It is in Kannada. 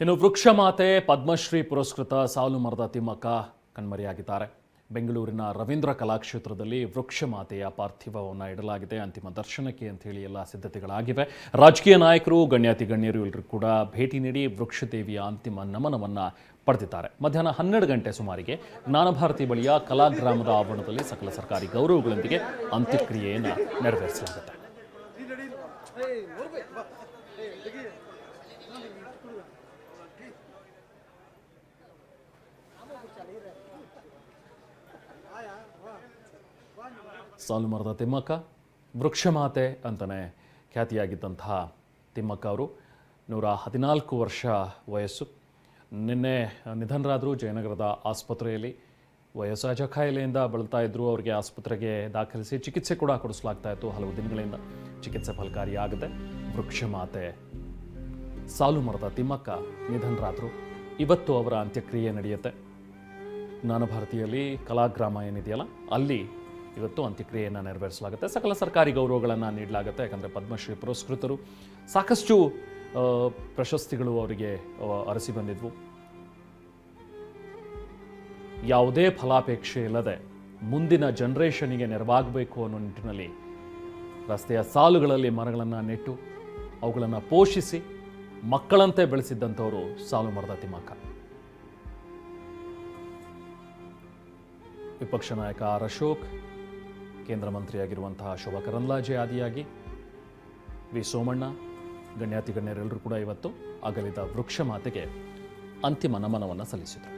ಇನ್ನು ವೃಕ್ಷಮಾತೆ ಪದ್ಮಶ್ರೀ ಪುರಸ್ಕೃತ ಸಾಲು ಮರದ ತಿಮ್ಮಕ್ಕ ಕಣ್ಮರೆಯಾಗಿದ್ದಾರೆ ಬೆಂಗಳೂರಿನ ರವೀಂದ್ರ ಕಲಾಕ್ಷೇತ್ರದಲ್ಲಿ ವೃಕ್ಷಮಾತೆಯ ಪಾರ್ಥಿವವನ್ನು ಇಡಲಾಗಿದೆ ಅಂತಿಮ ದರ್ಶನಕ್ಕೆ ಅಂತ ಹೇಳಿ ಎಲ್ಲ ಸಿದ್ಧತೆಗಳಾಗಿವೆ ರಾಜಕೀಯ ನಾಯಕರು ಗಣ್ಯಾತಿ ಗಣ್ಯರು ಎಲ್ಲರೂ ಕೂಡ ಭೇಟಿ ನೀಡಿ ವೃಕ್ಷದೇವಿಯ ಅಂತಿಮ ನಮನವನ್ನು ಪಡೆದಿದ್ದಾರೆ ಮಧ್ಯಾಹ್ನ ಹನ್ನೆರಡು ಗಂಟೆ ಸುಮಾರಿಗೆ ಜ್ಞಾನಭಾರತಿ ಬಳಿಯ ಕಲಾಗ್ರಾಮದ ಆವರಣದಲ್ಲಿ ಸಕಲ ಸರ್ಕಾರಿ ಗೌರವಗಳೊಂದಿಗೆ ಅಂತ್ಯಕ್ರಿಯೆಯನ್ನು ನೆರವೇರಿಸಲಾಗುತ್ತೆ ಸಾಲು ಮರದ ತಿಮ್ಮಕ್ಕ, ವೃಕ್ಷಮಾತೆ ಅಂತಲೇ ಖ್ಯಾತಿಯಾಗಿದ್ದಂತಹ ತಿಮ್ಮಕ್ಕ ಅವರು. ನೂರ ಹದಿನಾಲ್ಕು ವರ್ಷ ವಯಸ್ಸು. ನಿನ್ನೆ ನಿಧನರಾದರು ಜಯನಗರದ ಆಸ್ಪತ್ರೆಯಲ್ಲಿ. ವಯಸ್ಸಾಜ ಖಾಯಿಲೆಯಿಂದ ಬಳಲ್ತಾ ಇದ್ದರು ಅವರಿಗೆ ಆಸ್ಪತ್ರೆಗೆ ದಾಖಲಿಸಿ ಚಿಕಿತ್ಸೆ ಕೂಡ ಕೊಡಿಸಲಾಗ್ತಾ ಇತ್ತು. ಹಲವು ದಿನಗಳಿಂದ ಚಿಕಿತ್ಸೆ ಫಲಕಾರಿಯಾಗದೆ ವೃಕ್ಷಮಾತೆ. ಸಾಲು ಮರದ ತಿಮ್ಮಕ್ಕ ನಿಧನರಾದರು. ಇವತ್ತು ಅವರ ಅಂತ್ಯಕ್ರಿಯೆ ನಡೆಯುತ್ತೆ. ಜ್ಞಾನಭಾರತಿಯಲ್ಲಿ ಕಲಾಗ್ರಾಮ ಏನಿದೆಯಲ್ಲ, ಅಲ್ಲಿ ಇವತ್ತು ಅಂತ್ಯಕ್ರಿಯೆಯನ್ನು ನೆರವೇರಿಸಲಾಗುತ್ತೆ. ಸಕಲ ಸರ್ಕಾರಿ ಗೌರವಗಳನ್ನು ನೀಡಲಾಗುತ್ತೆ. ಯಾಕಂದರೆ ಪದ್ಮಶ್ರೀ ಪುರಸ್ಕೃತರು ಸಾಕಷ್ಟು ಪ್ರಶಸ್ತಿಗಳು ಅವರಿಗೆ ಅರಸಿ ಬಂದಿದ್ವು. ಯಾವುದೇ ಫಲಾಪೇಕ್ಷೆ ಇಲ್ಲದೆ ಮುಂದಿನ ಜನ್ರೇಷನಿಗೆ ನೆರವಾಗಬೇಕು ಅನ್ನೋ ನಿಟ್ಟಿನಲ್ಲಿ ರಸ್ತೆಯ ಸಾಲುಗಳಲ್ಲಿ ಮರಗಳನ್ನು ನೆಟ್ಟು, ಅವುಗಳನ್ನು ಪೋಷಿಸಿ ಮಕ್ಕಳಂತೆ ಬೆಳೆಸಿದ್ದಂಥವರು ಸಾಲು ಮರದ ತಿಮ್ಮಕ್ಕ. ವಿಪಕ್ಷ ನಾಯಕ ಆರ್ ಅಶೋಕ್, ಕೇಂದ್ರ ಮಂತ್ರಿಯಾಗಿರುವಂತಹ ಶೋಭಾ ಕರಂದ್ಲಾಜೆ ಆದಿಯಾಗಿ. ವಿ ಸೋಮಣ್ಣ ಗಣ್ಯಾತಿ ಗಣ್ಯರೆಲ್ಲರೂ ಕೂಡ ಇವತ್ತು ಅಗಲಿದ ವೃಕ್ಷ ಮಾತೆಗೆ ಅಂತಿಮ ನಮನವನ್ನು ಸಲ್ಲಿಸಿದರು.